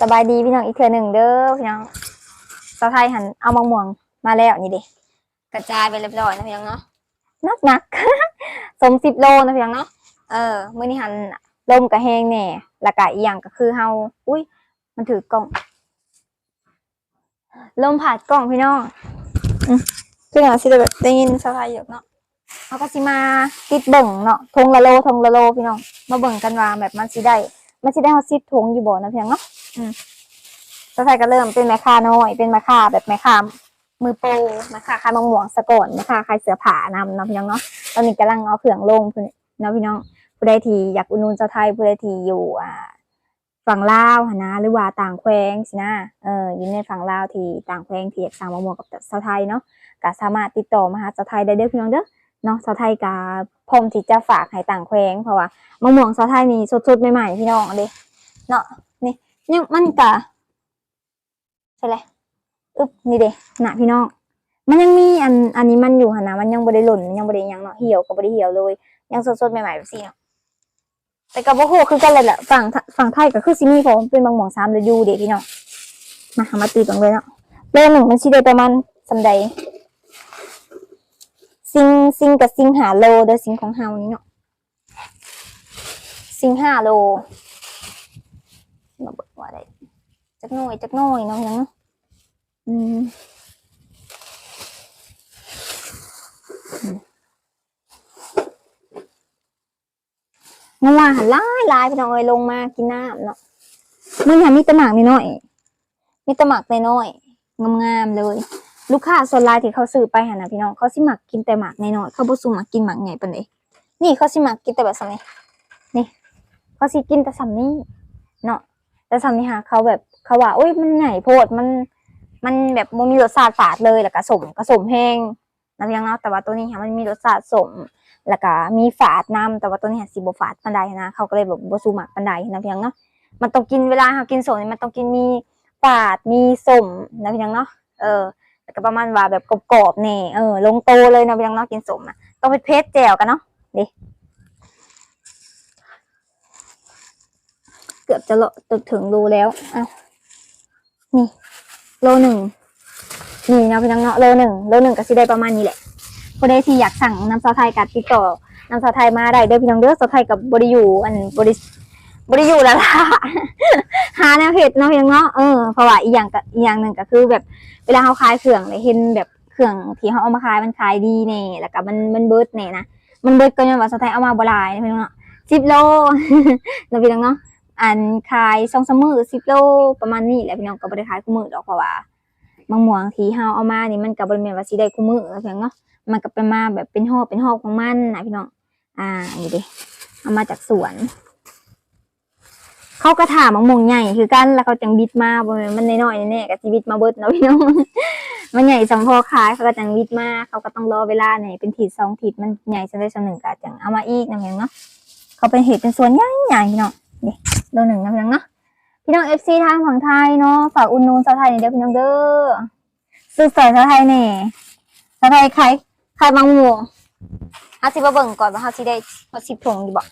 สบายดีพี่น้องอีกเทื่อหนึ่งเด้อพี่น้องสาวไทยหันเอามะม่วงมาแล้วนี่ดิกระจายไปเรียบร้อยนะพี่น้องเนาะนักนักสมสิบโลนะพี่น้องเนาะเออมื้อนี้หันลมกระแหงแน่และกะอีกอย่างก็คือเฮาอุ้ย มันถือกล้อง ลมผ่านกล้องพี่น้องอืมพี่น้องสิได้แบบได้ยินสาวไทยอยู่เนาะเขาก็สิมาติดเบิ่งเนาะทงละโลทงละโลพี่น้องมาเบิ่งกันว่าแบบมันสิได้มันสิได้เฮาซิบทงอยู่บ่นะพี่น้องเนาะ สไทยก็เริ่มเป็นแม่ค้าน้อย เป็นแม่ค้าแบบแม่ค้ามือโปรแม่ค้าขายมะม่วงสะก่อนแม่ค้าขายเสือผ้านำนาะพี่น้องเนาะตอนนี้กำลังเอาเครื่องลงพุ่นเนาะพี่น้องผู้ใดที่อยากอุดหนุนเจ้าไทยผู้ใดที่อยู่อ่าฝั่งลาวนะหรือว่าต่างแคว้งสินะเอออยู่ในฝั่งลาวที่ต่างแคว้งที่อยากสั่งมะม่วงกับเจ้าไทยเนาะก็สามารถติดต่อมาหาเจ้าไทยได้เด้อพี่น้องเด้อเนาะเจ้าไทยก็พร้อมที่จะฝากให้ต่างแคว้งเพราะว่ามะม่วงเจ้าไทยนี่สดๆใหม่ๆพี่น้องเอาเด้เนาะ นี่ยังมันก็ใช่เลยอึบนี่เด้หนะพี่น้อง มันยังมีอันอันนี้มันอยู่หันะมันยังบริหล่นมันยังบริยังเนาะเหี่ยวกับบริเหี่ยวเลย ยังสดๆใหม่ๆแบบนี้เนาะแต่กับโอ้โหคือกันเลยแหละฝั่งฝั่งไทยก็คือซิมีผมเป็นบางหมองสามเลยอยู่เด็พี่น้องมาหามาตีกันเลยเนาะเรื่องหนึ่งมันชิได้ประมาณสำใดซิงซิงกับซิงหาโลเด้อซิงของเฮานี้เนาะซิงห้าโล มาเบิกว่าได้จักหน่อยจักหน่อยเนาะยังอืมเมื่อวานหันลายลายพี่น้องเอ้ยลงมากินน้ำเนาะมื่อนี้มีตะหมากน้อยมีตะหมากน้อยงามๆเลย ลูกค้าส่วนลายที่เขาซื้อไปหันนะพี่น้องเขาสิหมักกินแต่หมากน้อยเขาบ่สู้หมักกินหมากใหญ่ปานใดนี่เขาสิหมักกินแต่แบบสำนี้นี่เขาสิกินแต่สำนี้เนาะ แต่สำนีฮะเขาแบบเขาว่าอุ้ยมันใหญ่โพดมัน มันแบบมันมีรสชาติฝาดเลยแล้วก็สมก็สมแห้งนะพี่น้องเนาะแต่ว่าตัวนี้ค่ะมันมีรสชาติสมแล้วก็มีฝาดน้ำแต่ว่าตัวนี้ค่ะสิบ่ฝาดปานใดนะเขาก็เลยแบบบสูหมักปานใดนะพี่น้องเนาะมันต้องกินเวลาเรากินสมนี่มันต้องกินมีฝาดมีสมนะพี่น้องเนาะเออแล้วก็ประมาณว่าแบบกรอบๆนี่เออลงโตเลยนะพี่น้องเนาะกินสมอะต้องเป็นเพชรแจ่วกันเนาะดิ เกือบจะเลาะถึงรูแล้วอ้านี่ โลหนึ่งนี่เนาะพี่น้องเนาะโลหนึ่งโลหนึ่งก็สิได้ประมาณนี้แหละผู้ใดที่อยากสั่งน้ำซอสไทยกัดติดต่อน้ำซอสไทยมาได้เด้อพี่น้องเด้อซอสไทยกับบริยูอันบริบริยูแล้วล่ะหาแนวเห็ดเนาะพี่น้องเนาะเออเพราะว่าอีกอย่างก็อีกอย่างหนึ่งก็คือแบบเวลาเขาขายเครื่องเลยเห็นแบบเครื่องที่เขาเอามาขายมันขายดีเนี่ยแล้วก็มันมันเบิร์ดเนี่ยนะมันเบิร์ดก็ยังว่าซอสไทยเอามาบหลายนะพี่น้องเนาะสิบโลแล้วพี่น้องเนาะ อันขายสองสามมือสิบโลประมาณนี้แหละพี่น้องก็บ่ได้ขายคู่มือดอกเพราะว่าบางหมวงที่เฮาเอามานี่มันก็บ่ได้แม่นว่าสิได้คู่มือเพียงเนาะมันก็เป็นมาแบบเป็นหอบเป็นหอบของมันนะพี่น้องอ่านี่ดิเอามาจากสวน เขาก็ถามมะม่วงใหญ่คือกันแล้วเขาจังบิดมาบม่นมันน้อยๆแน่ๆก็สิบิดมาเบิดเนาะพี่น้องมันใหญ่สำพอขายเขาก็จังบิดมาเขาก็ต้องรอเวลาเนี่ยเป็นถีดสองถีดมันใหญ่จังได้จังหนึ่งก็จังเอามาอีกนะพี่น้องเนาะเขาเป็นเห็ดเป็นสวนใหญ่ๆพี่น้อง โลหนึ่งนะพี่น้องเนาะพี่น้องเอฟซีทางฝั่งไทยเนาะฝากอุดหนุนชาวไทยนี่เด้อพี่น้องเด้อซื้อใส่ชาวไทยเนี่ชาวไทยใครใครบางหมู่ฮาสิมาเบิ่งก่อนว่าฮาสิได้ฮาสิผงอยู่บ่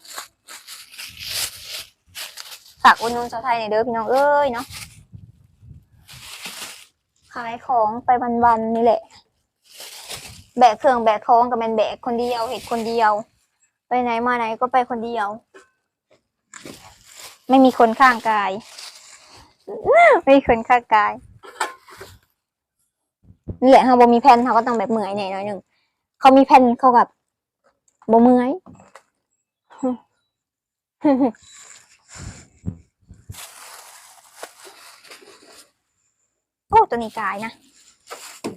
ฝากอุดหนุนชาวไทยนี่เด้อพี่น้องเอ้ยเนาะขายของไปวันๆนี่แหละ แบกเครื่องแบกของกับแมนแบกคนเดียวเห็ดคนเดียว ไปไหนมาไหนก็ไปคนเดียว ไม่มีคนข้างกาย ไม่มีคนข้างกายนี่แหละเขาบ่มีแผ่นเขาก็ต้องแบบเหมื่อยหน่อยหน่อยหนึ่งเขามีแผ่นเขากับบ่เมื่อยโอ้ตัวนี้กายนะ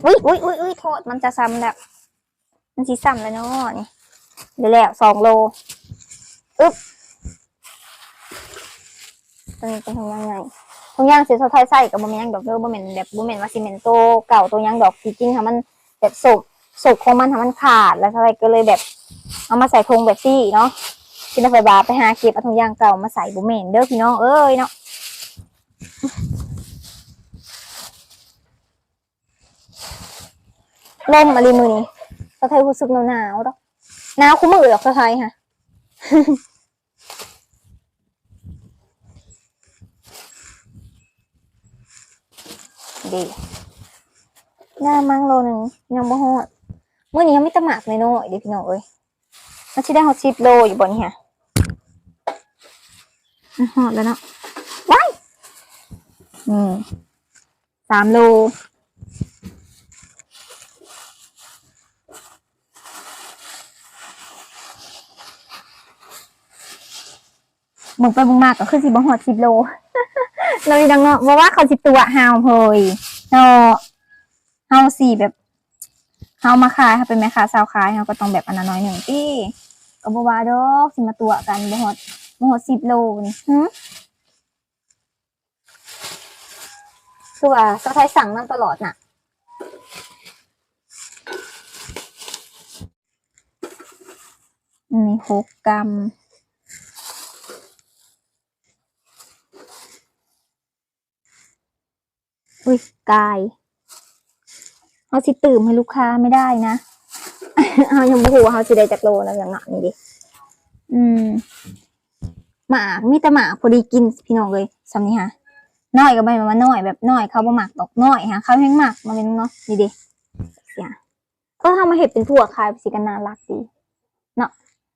อุ้ยอุ้ยอุ้ยอุ้ยโทษมันจะซ้ำแบบ มันสีซ้ำแล้วเนาะนี่เดี๋ยวแล้วสองโล อึ๊บ ตัวนี้เป็นทงยางใหญ่ทงยางสีสดไทยใส่กับบ่แม่นหยังดอกเด้อบ่แม่นแบบบ่แม่นว่าซีเมนโตเก่าตัวหยังดอกจริงค่ะมันแบบสุกสุกของมันค่ะมันขาดแล้วเท่าไรก็เลยแบบ เอามาใส่ทงแบบซี่เนาะที่นักไฟบาไปหาเก็บเอาทงยางเก่ามาใส่บ่แม่นเด้อพี่น้องเอ้ยเนาะลมมาลีมือนี้สะไทยรู้สึกหนาวๆดอกหนาวคุ้มมือดอกสะไทยค่ะ ดีหน้ามั่งโลหนึงยังบ่ฮอดมื้อนี้ยังไม่ตะหมากเลยเนาะเดี๋ยวพี่น้องเอ้ยมันสิได้ฮอด10โลอยู่บ่เนี่ยอะฮอดแล้วเนาะว้ายอืมสามโลมึงไปมึงมากก็คือสิบ่ฮอด10โล เราดังเนาะเพราะว่าเขาสิตัวเฮาเฮยเนาะเฮาสิแบบเฮามาขายเฮาเป็นแม่ค้าสาวขายเฮาก็ต้องแบบอันนั้นน้อยหนึ่งติก็บ่ว่าดอกสิมาตัวกันบ่ฮอดบ่ฮอด10โลนี่หึคือว่าสายสั่งนั่นตลอดน่ะนนี้หกกรัม อุ้ยกายเอาสิตื่มให้ลูกค้าไม่ได้นะเอายังบ่ฮู้ว่าเขาสิได้จักโลแล้วอย่างเนาะนี่ดิอืมหมากมีแต่หมากพอดีกินพี่น้องเลยสำนี้ฮะน้อยก็ไม่มาน้อยแบบน้อยเขาบ่หมักดอกน้อยฮะเขาแห้งหมักมาเป็นเนาะนี่ดิเสียก็ทำมาเห็ดเป็นถั่วคายสิกันน่ารักดีเนาะ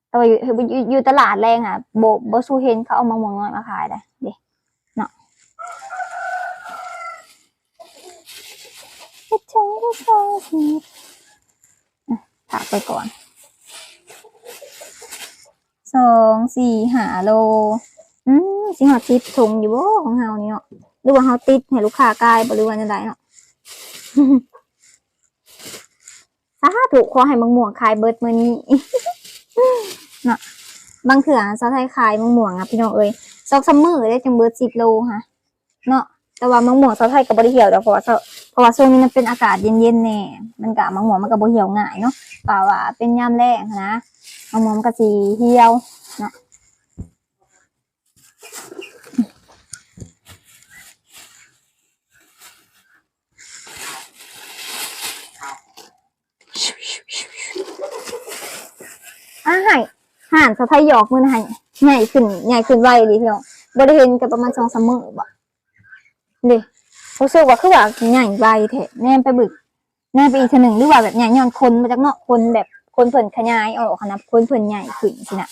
แต่ว่าอยู่อยู่อยู่ตลาดแรงอะโบโบซูเห็นเขาเอามะม่วงน้อยมาขายได้ดิคิด ถึงผู้ชายคนนี้อะถากไปก่อนสองสี่หาโล อืมสิหาติดถุงอยู่บ่ของเฮานี่เนาะหรือว่าเฮาติดให้ลูกค้ากายบรือว่าจังไดเนาะสาธุขอให้มังม่วงขายเบิดมื้อนี้เนาะบางเถื่อสาไทยขายมังม่วงอะพี่น้องเอ้ยสองสามมื้อได้จังเบิด10โลค่ะเนาะแต่ว่ามังม่วงสาไทยก็บ่ได้เหี่ยวดอกเพราะว่า เพราะว่าช่วงนี้มันเป็นอากาศเย็นๆแน่มันกะมะม่วมันก็บ่เหี่ยวง่ายเนาะป่าว่าเป็นยามแรงนะมะม่วงมันก็สิเหี่ยวเนาะอะให้ห่านสะไทยหยอกมือนะให้ใหญ่ขึ้นใหญ่ขึ้นไวเลยพี่น้องบ่ได้เห็นกันประมาณ2-3มื้อบ่เด้ รู้สึกว่าคือว่าใหญ่ใบแท้แน่ไปบึกแน่ไปอีกเทอหนึ่งหรือว่าแบบใหญ่ย้อนคนมาจากเนาะคนแบบคนเพิ่นขยายออกนะคนเพิ่นใหญ่ขึ้นสินะ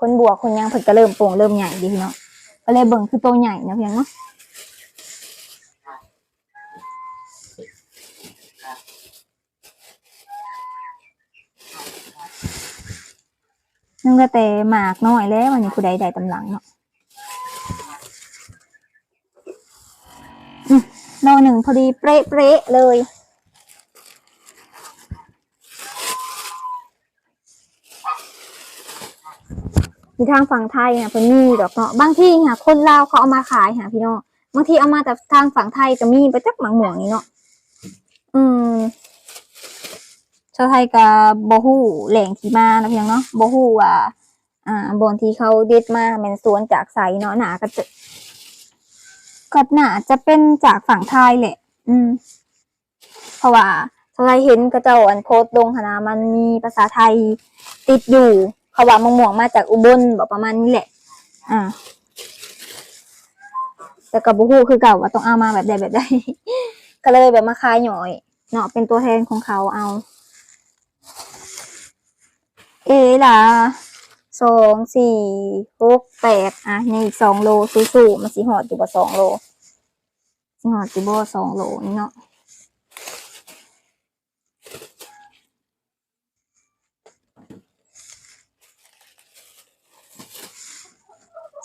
คนบัวคนยังเพิ่นก็เริ่มโป่งเริ่มใหญ่ดีทีเนาะก็เลยเบิ่งคือโตใหญ่นะเพียงเนาะนึงก็แต่หมากน้อยแล้ววันนี้ผู้ใดได้ตำหลังเนาะ โล หนึ่งพอดีเป๊ะเป๊ะๆเลยอยู่ทางฝั่งไทยนะเพิ่นมีดอกเนาะบางที่ค่ะคนลาวเขาเอามาขายค่ะพี่น้องบางทีเอามาแต่ทางฝั่งไทยก็มีไปจักหมังหมวงนี่เนาะอืมชาวไทยกับโบฮูแหล่งที่มานะพี่น้องเนาะโบฮู้ว่าอ่าบอนที่เขาเด็ดมาเป็นสวนจากไสเนาะหนาก็จะ ก็น่าจะเป็นจากฝั่งไทยแหละ อืม เพราะว่าถ้าใครเห็นก็จ้าอันโพสต์ลงคณะมันมีภาษาไทยติดอยู่เขาว่ามะม่วงมาจากอุบลบอกประมาณนี้แหละ อ่า แต่กับบุฮูคือเก่าว่าต้องเอามาแบบใดแบบใดก็เลยแบบมาขายหน่อยเนาะเป็นตัวแทนของเขาเอา เอล่ะ สองสี่หกแปดอะยังอีกสองโลสู้ๆมันสิหอดอยู่บ่สองโลสิหอดอยู่บ่สองโลนี่เนาะ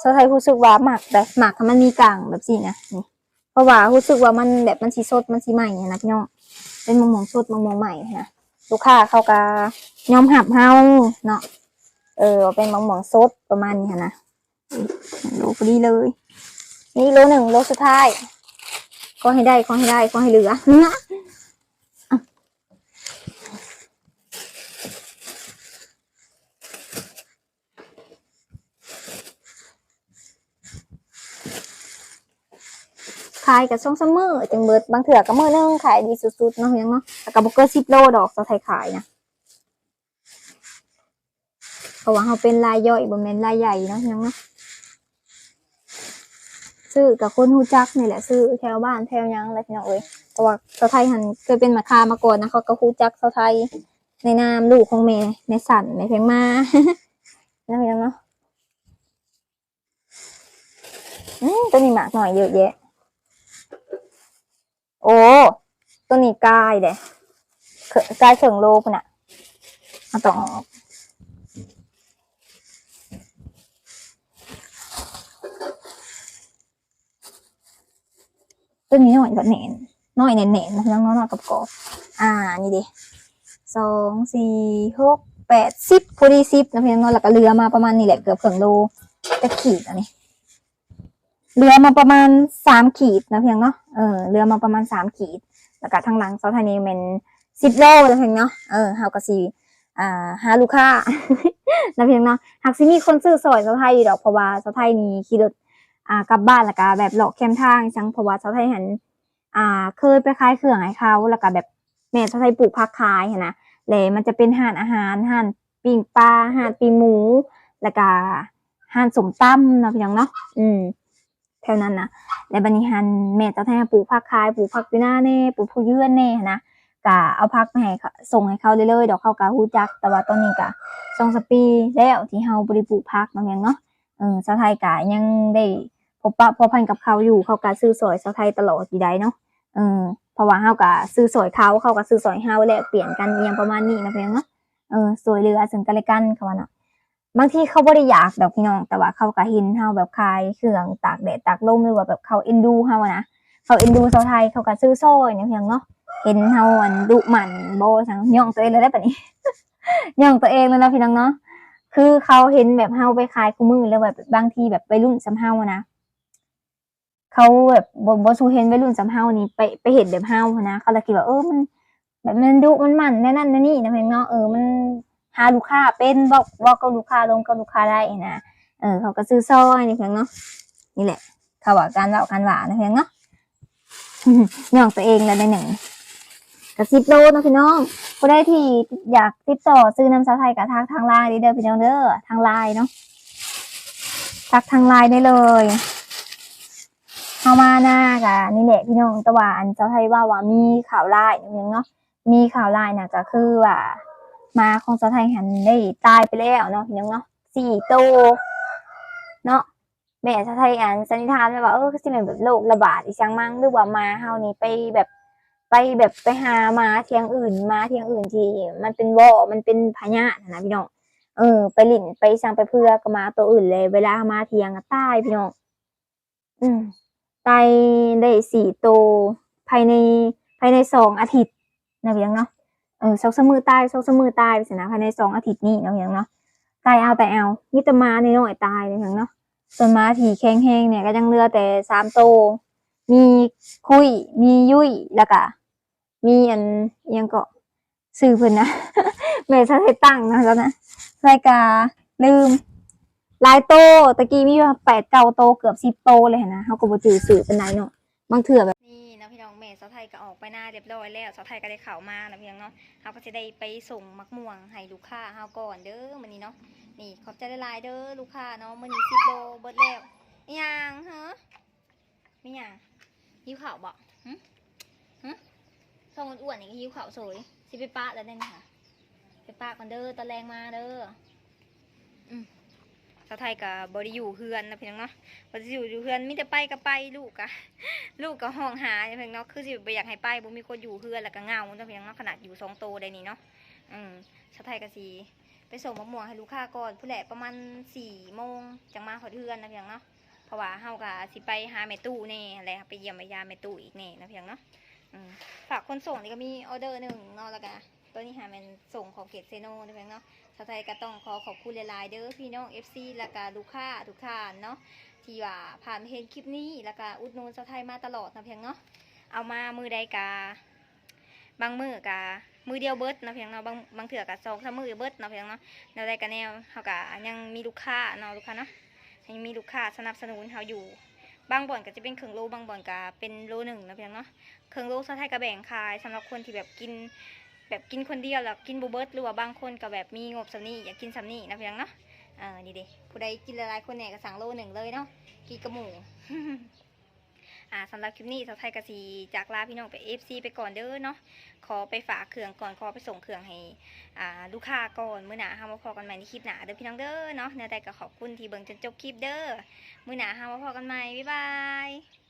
สไทยรู้สึกว่าหมักแบบหมักมันมีกลางแบบสินะนี่เพราะว่ารู้สึกว่ามันแบบมันสีสดมันสีใหม่เนะพี่น้องเป็นมะม่วงสดมะม่วงใหม่นะลูกค้าเขาก็ยอมหับเฮาเนาะ เออเป็นมะม่วงสดประมาณนี้นะโลพอดีเลย นี่โลหนึ่งโลสุดท้าย ก็ให้ได้ก็ให้ได้ก็ให้เหลือนะขายกับช่วงซัมเมอร์จังเบิดบางเถื่อก็เมือนึงขายดีสุดๆเนาะยังเนาะแต่กับบุกเกอร์สิบโลดอกสาไทยขายนะ เพราะว่าเขาเป็นรายย่อยบ่แม่นรายใหญ่เนาะยังเนาะซื้อกับคนฮู้จักนี่แหละซื้อแถวบ้านแถวยังอะไรพี่น้องเอ้ยแต่ว่าสาวไทยหันเคยเป็นมาคามาก่อนนะเขาก็ฮู้จักสาวไทยในนามลูกของแม่แม่สันแม่เพียงมานั่น้องเนาะอืมตัวนี้หมากหน่อยเยอะแยะ โอ้ตัวนี้กายเด้กายเขิงโลพุ่นน่ะเอาต้อออก ตัวนี้หน่อยกับเนนหน่อยเนนเนนนะพี่น้องเนาะหน่อยกับกอบอ่านี่ดิสองสี่หกแปดสิบพอดีสิบนะพี่น้องเนาะแล้วก็เรือมาประมาณนี้แหละเกือบเขิงโลจะขีดอันนี้เรือมาประมาณสามขีดนะเพียงเนาะ เออ เรือมาประมาณสามขีด แล้วก็ทางหลังเซาไทยนี่เป็นสิบโลนะเพียงเนาะ เออเฮาก็สิอ่าหาลูกค้านะเพียงเนาะหากสิมีคนซื้อสอยเซาไทยอยู่ดอกเพราะว่าเซาไทยนี่ขี่รถ อ่ากลับบ้านแล้วก็แบบเลาะแคมทางจังเพราะว่าเซาไทยหันอ่าเคยไปขายเครื่องให้เขาแล้วก็แบบแม่เซาไทยปลูกผักขายหั้นะเลยมันจะเป็นห้านอาหารห้านปิ้งปลาห้านปิ้งหมู แล้วก็ห้านสมตำนะเพียงเนาะอืมแถวนั้นนะและบันนี้ฮันแม่จะให้ปลูกผักคายปลูกผักอยู่หน้าแน่ปลูกผู้เยื่อนแน่นะกะเอาผักมาให้ส่งให้เขาเรื่อยๆดอกเขากะฮู้จัก แต่ว่าตอนนี้กะสองสบปีแล้วที่เฮาบ่ได้ปลูกผักเนาะแม่งเนาะ เออสาวไทยกะยังได้พบปะพบพันกับเขาอยู่เขากะซื้อสอยสาวไทยตลอดอยู่ได้เนาะเออเพราะว่าเฮากะซื้อสอยเขาเขาก็ซื้อสอยเฮาแลกเปลี่ยนกันอหยังประมาณนี้นะเพียงเนาะเออสวยเหลือซึ่งกันและกันเขาว่าเนาะบางทีเขาบ่ได้อยากดอกพี่น้อง แต่ว่าเขาก็เห็นเฮาแบบคายเครื่องตากแดดตากลมหรือว่าแบบเขาเอ็นดูเฮานะเขาเอ็นดูชาวไทยเขาก็ซื้อซอยนี่ยเพียงเนาะเห็นเฮาอันดุหมันโบสังย่องตัวเองเลยได้ปะนี้ย่องตัวเองเลยนะพี่น้องเนาะ คือเขาเห็นแบบเฮาไปขายคู่มือแล้วแบบบางทีแบบไปรุ่นสำเฮาอะนะเขาแบบบ่บ่สู้เห็นไปรุ่นสำเฮานี่ไปไปเห็นแบบเฮาอะนะเขาเลยคิดว่าเออมัน แบบมันดุมันมันแน่นั่นแน่นี่นะเพียงเนาะเออมันหาลูกค้าเป็นบอกบอกกับลูกค้าลงกับลูกค้าได้นะเออเขาก็ซื้อซอยนี่เพียงเนาะนี่แหละเขาว่าการเล่าการหวานนะเพียงเนาะย่องตัวเองแล้วในหนึ่ง กระซิบโลนะพี่น้องผู้ได้ที่อยากติดต่อซื้อน้ำสาไทยกับทางทางไลน์เด้อพี่น้องเด้อทางไลน์เนาะทักทางไลน์ได้เลยเข้ามาหน้ากะนี่แหละพี่น้องตะวันเจ้าไทยว่าว่ามีข่าวไลน์นะพี่น้องเนาะมีข่าวไลน์น่ะก็คือว่า มาของสาไทยหันได้ตายไปแล้วเนาะพี่น้องเนาะสี่โตวเนาะแม่สาไทยอันสันนิษฐานไว้ว่าเออคือสิเป็นแบบโรคระบาดอีสังมั้งหรือว่ามาเฮานี่ไปแบบ ไปแบบไปหามาเทียงอื่นมาเทียงอื่นที่มันเป็นวอมันเป็นพญานะพี่น้องเออ ไปหลินไปสั่งไปเพื่อก็มาตัวอื่นเลย เวลามาเทียงอะตายพี่น้องอืมตายได้สี่โตวภายในภายในสองอาทิตย์นะพี่น้องเนาะเออซอกสมือตายซอกสมือตายไปสินะภายในสองอาทิตย์นี้นะอย่างเนาะตายเอาแต่เอามิตรมาในน้อยตายเลยอย่างเนาะส่วนม้าที่แข็งแห้งเนี่ยก็ยังเหลือแต่สามโตวมีคุยมียุ้ยแล้วก็ มีอันยังก็ซื้อเพิ่นนะ แม่ชาเทตั้งนะแล้วนะรายกาลืมลายโตตะกี้มีอยู่แปดเก้าโตเกือบสิบโตเลยนะเขาก็บ่จือสื่อเป็นไรเนาะบางเถื่อแบบนี่นะพี่น้องเมย์สาวไทยก็ออกไปหน้าเรียบร้อยแล้วสาวไทยก็ได้ข่าวมานะพี่น้องเนาะเขาก็จะได้ไปส่งมักม่วงให้ลูกค้าเฮาก่อนเด้อมื้อนี้เนาะนี่ขอบใจหลายๆเด้อลูกค้าเนาะมื้อนี้10โลเบิดแล้วอิหยังฮะมีหยังหิวข้าวบ่หึหึ ส่งอ้วนๆนี่ก็หิวข้าวสวยสิไปปะแล้วได้นี่ค่ะไปปะก่อนเด้อตอนแรงมาเด้ออืมสาวไทยก็บ่ได้อยู่เฮือนนะพี่น้องเนาะบ่ได้อยู่อยู่เฮือนมีแต่ไปก็ไปลูกอะลูกก็ห้องหาเพียงเนาะคือสิบ่อยากให้ไปบ่มีคนอยู่เฮือนแล้วก็เงาเนาะเพียงเนาะขนาดอยู่สองโตได้นี่เนาะอืมชาวไทยก็สิไปส่งมะม่วงให้ลูกค้าก่อนผู้แหละประมาณสี่โมงจังมาขอเฮือนนะเพียงเนาะเพราะว่าเฮาก็สิไปหาแม่ตู้แน่อะไรไปเยี่ยมไปยาแม่ตู้อีกแน่นะเพียงเนาะ ฝากคนส่งนี่ก็มีออเดอร์หนึ่งเนาะแล้วก็ตัวนี้หาแม่นส่งของเขตเซโนนะเพียงเนาะชาวไทยก็ต้องขอขอบคุณหลายๆเด้อพี่น้อง FC แล้วก็ลูกค้าทุกท่านเนาะที่ว่าผ่านเห็นคลิปนี้แล้วก็อุดหนูนสาวไทยมาตลอดนะเพียงเนาะเอามามือใดกาบางมือกามือเดียวเบิร์ดนะเพียงเนาะบางบางเถื่อกะสองสามมือเบิร์ดนะเพียงเนาะแนวใดกะแนวเขากะยังมีลูกค้าเนาะลูกค้าเนาะยังมีลูกค้าสนับสนุนเขาอยู่ บางบ่อนก็จะเป็นเครื่องโลบางบ่อนก็เป็นโลหนึ่งนะเพียงเนาะเครื่องโลสาวไทยก็แบ่งขายสำหรับคนที่แบบกินแบบกินคนเดียวแล้วกินบูเบิร์ตหรือว่าบางคนก็แบบมีงบสำนี่อยากกินสำนี่นะเพียงเนาะอ่านี่เด้ผู้ใดกินหลายคนเนี่ยก็สั่งโลหนึ่งเลยเนาะกีกระหมู อ่าสำหรับคลิปนี้สาวไทยกสีจากลาพี่น้องไป FC ไปก่อนเด้อเนาะขอไปฝากเครื่องก่อนขอไปส่งเครื่องให้อ่าลูกค้าก่อนมื้อหน้าห้ามาพอกันใหม่ในคลิปหน้าเด้อพี่น้องเด้อเนาะแนวแต่ก็ขอบคุณที่เบิ่งจนจบคลิปเด้อมื้อหน้าห้ามาพอกันใหม่บ๊ายบาย